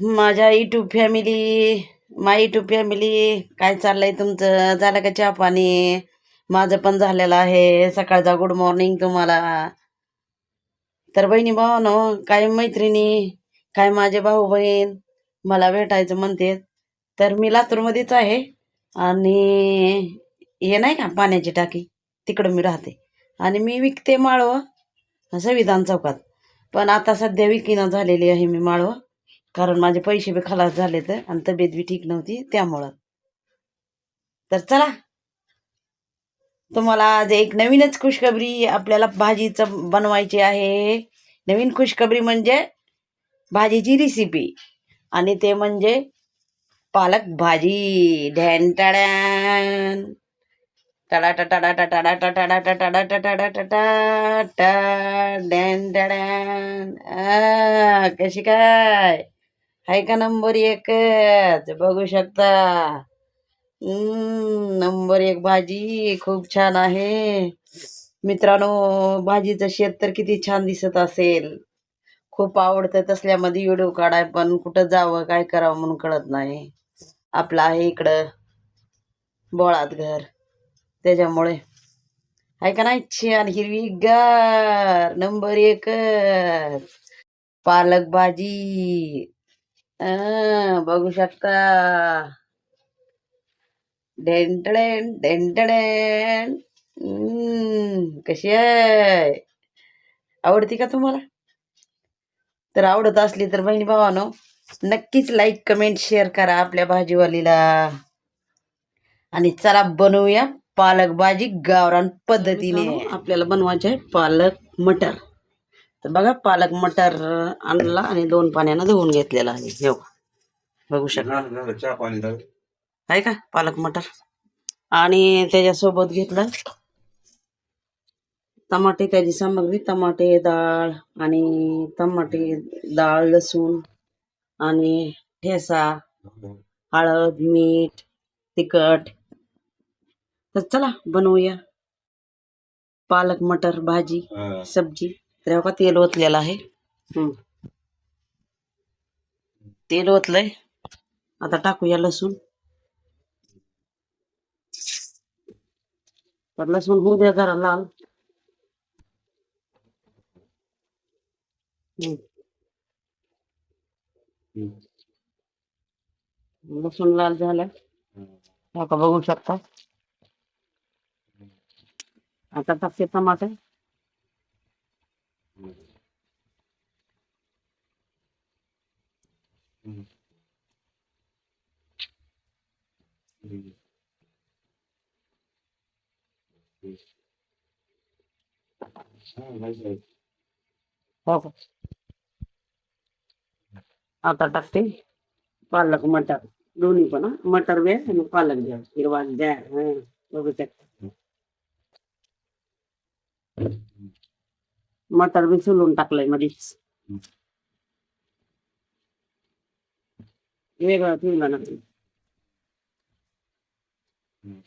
माझ्या YouTube family my YouTube family काय चाललंय तुमचं? झालं का चहा पाणी? माझं पण झालेलं आहे. सकाळचा गुड मॉर्निंग तुम्हाला. तर बहिणी भावानो काय मैत्रिणी काय माझे भाऊ बहीण मला भेटायचं म्हणते. तर मी लातूरमध्येच आहे. आणि हे नाही का पाण्याची टाकी? तिकडं मी राहते. आणि मी विकते माळवं. संविधान चौकात. पण आता सध्या विकीनं झालेली आहे मी माळवं. कारण माझे पैसे बी खलास झाले तर आणि तब्येत बी ठीक नव्हती त्यामुळं. तर चला. तुम्हाला आज एक नवीनच खुशखबरी आपल्याला भाजीचं बनवायची आहे. नवीन खुशखबरी म्हणजे भाजीची रेसिपी आणि ते म्हणजे पालक भाजी. ढॅन tada tada tada tada tada Tata tada डॅन डॅन कशी काय हाय का नंबर एकच बघू शकता नंबर एक भाजी खूप छान आहे मित्रांनो भाजीचं शेत तर किती छान दिसत असेल खूप आवडतं तसल्यामध्ये व्हिडिओ काढाय पण कुठं जावं काय करावं म्हणून कळत नाही आपलं आहे इकडं बोळात घर त्याच्यामुळे. आहे का नाही? छान हिरवीगार नंबर एकच. पालक भाजी बघू शकता. डेंटडेन डेंटडेन. कशी आहे? आवडती का तुम्हाला? तर आवडत असली तर बहिणी भावानो नक्कीच लाईक कमेंट शेअर करा आपल्या भाजीवालीला. आणि चला बनवूया. पालक भाजी गावरान पद्धतीने. आपल्याला बनवायचे आहे पालक मटर. तर बघा पालक मटर आणला आणि दोन पाण्यानं धुवून घेतलेला आहे. हे बघा. बघू शकता. आहे का? पालक मटर. आणि त्याच्यासोबत घेतलं टमाटे त्याची सामग्री. टमाटे डाळ आणि टमाटे डाळ लसूण आणि ठेसा हळद मीठ तिखट. तर चला बनवूया. पालक मटर भाजी. सब्जी. तर का तेल ओतलेलं आहे? हम्म. तेल ओतलंय. आता टाकूया लसूण. तर लसूण होऊ द्या जरा लाल. लसूण लाल झालं. हो का बघू शकता. आता टाकते टमाटे हम्म. हम्म. हा, माहिती आहे. हो का आता टाकते पालक मटर दोन्ही पण हं. मटर द्या आणि पालक द्या हिरवा द्या हं. बघू शकता मटर बी सोलून टाकलंय मध्येच वेगळं ठेवलं ना हम्म.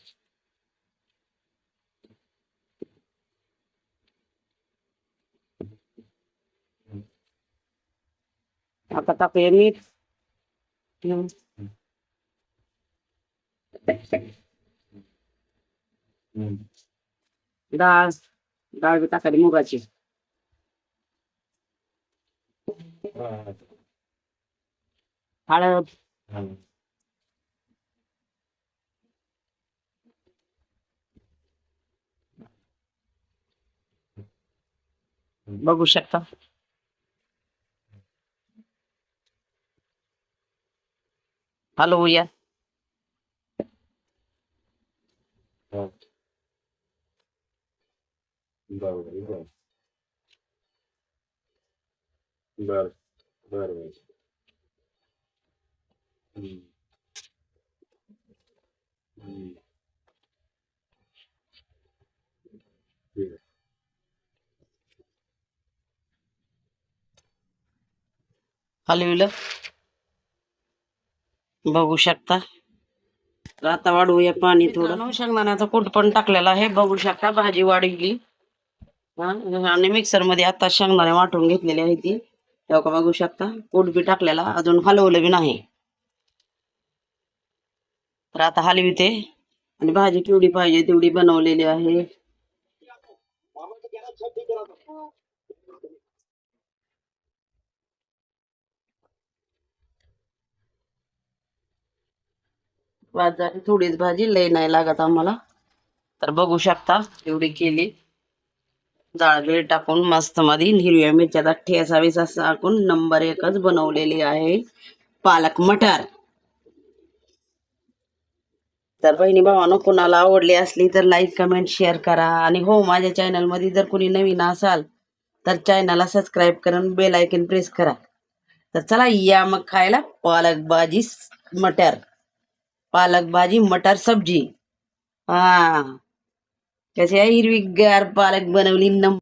आता टाकूया मीठ हं. हम्म. डाळ डाळ बी टाकायची मुगाची हा, हळद हा. बघू शकता हलवूया हा. बर बर बर. हम्म. हम्म. ठीक आहे. हलविलं बघू शकता. तर आता वाढवूया पाणी थोडं. शेंगदाण्याचा कूट पण टाकलेला आहे. बघू शकता भाजी वाढवली हा, आणि मिक्सरमध्ये आता शेंगदाणे वाटून घेतलेली आहे ती. तेव्हा का बघू शकता? पोट बी टाकलेला अजून हलवलं बी नाही. तर आता हलविते आणि भाजी केवढी पाहिजे तेवढी बनवलेली आहे. वाद थोडीच भाजी लय नाही लागत आम्हाला. तर बघू शकता एवढी केली. जाळगीळ टाकून मस्त मधी हिरव्या मिरच्याचा ठेसा असं टाकून नंबर एकच बनवलेली आहे. पालक मटार. तर बहिणी भावानं कुणाला आवडली असली तर लाईक कमेंट शेअर करा. आणि हो माझ्या चॅनलमध्ये जर कुणी नवीन असाल तर चॅनलला सबस्क्राईब करून बेल आयकन प्रेस करा. तर चला या मग खायला पालक भाजी मटर. पालक भाजी मटर सब्जी. हा. कशी आहे हिरवी गार पालक बनवली नम